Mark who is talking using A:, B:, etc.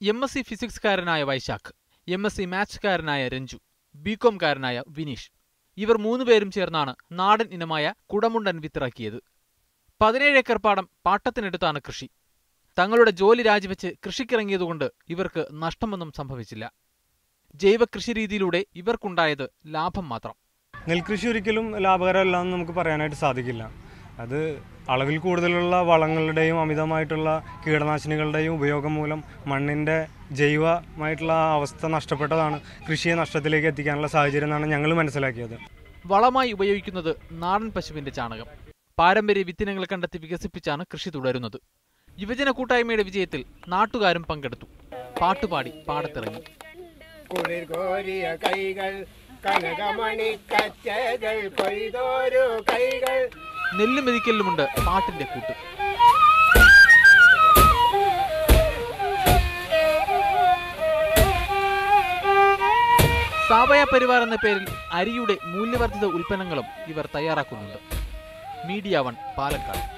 A: M S C ഫിസിക്സ്കാരനായ Vaishakh M S C മാത്സ്കാരനായ രഞ്ജു ബികോംകാരനായ വിനീഷ്. ഇവർ മൂന്നുപേരും ചേർന്നാണ് നാടൻ ഇനമായ കുടമുണ്ടൻ വിത്തിറക്കിയത്. പതിനേഴ് ഏക്കർ പാടം പാട്ടത്തിനെടുത്താണ് കൃഷി. തങ്ങളുടെ ജോലി രാജിവെച്ച് കൃഷിക്കിറങ്ങിയതുകൊണ്ട് ഇവർക്ക് നഷ്ടമൊന്നും സംഭവിച്ചില്ല. ജൈവ കൃഷി രീതിയിലൂടെ ഇവർക്കുണ്ടായത് ലാഭം മാത്രം.
B: നെൽകൃഷി ഒരിക്കലും ലാഭകരമല്ല എന്ന് നമുക്ക് പറയാനായിട്ട് സാധിക്കില്ല. അത് അളവിൽ കൂടുതലുള്ള വളങ്ങളുടെയും അമിതമായിട്ടുള്ള കീടനാശിനികളുടെയും ഉപയോഗം മൂലം മണ്ണിന്റെ ജൈവമായിട്ടുള്ള ആ അവസ്ഥ നഷ്ടപ്പെട്ടതാണ് കൃഷിയെ നഷ്ടത്തിലേക്ക് എത്തിക്കാനുള്ള സാഹചര്യം എന്നാണ് ഞങ്ങൾ മനസ്സിലാക്കിയത്.
A: വളമായി ഉപയോഗിക്കുന്നത് നാടൻ പശുവിന്റെ ചാണകം. പാരമ്പര്യ വിത്തിനങ്ങൾ കണ്ടെത്തി വികസിപ്പിച്ചാണ് കൃഷി തുടരുന്നത്. യുവജന കൂട്ടായ്മയുടെ വിജയത്തിൽ നാട്ടുകാരും പങ്കെടുത്തു. പാട്ടുപാടി പാടത്തിറങ്ങി.
C: കുളിർ കോരിയ കൈകൾ കനകമണി കച്ചകൾ കൊയ്തോരു കൈകൾ
A: നെല്ല് മെതിക്കലിലുമുണ്ട് പാട്ടിന്റെ കൂട്ട്. സാവയ പരിവാർ എന്ന പേരിൽ അരിയുടെ മൂല്യവർദ്ധിത ഉൽപ്പന്നങ്ങളും ഇവർ തയ്യാറാക്കുന്നുണ്ട്. Media one Palakkad.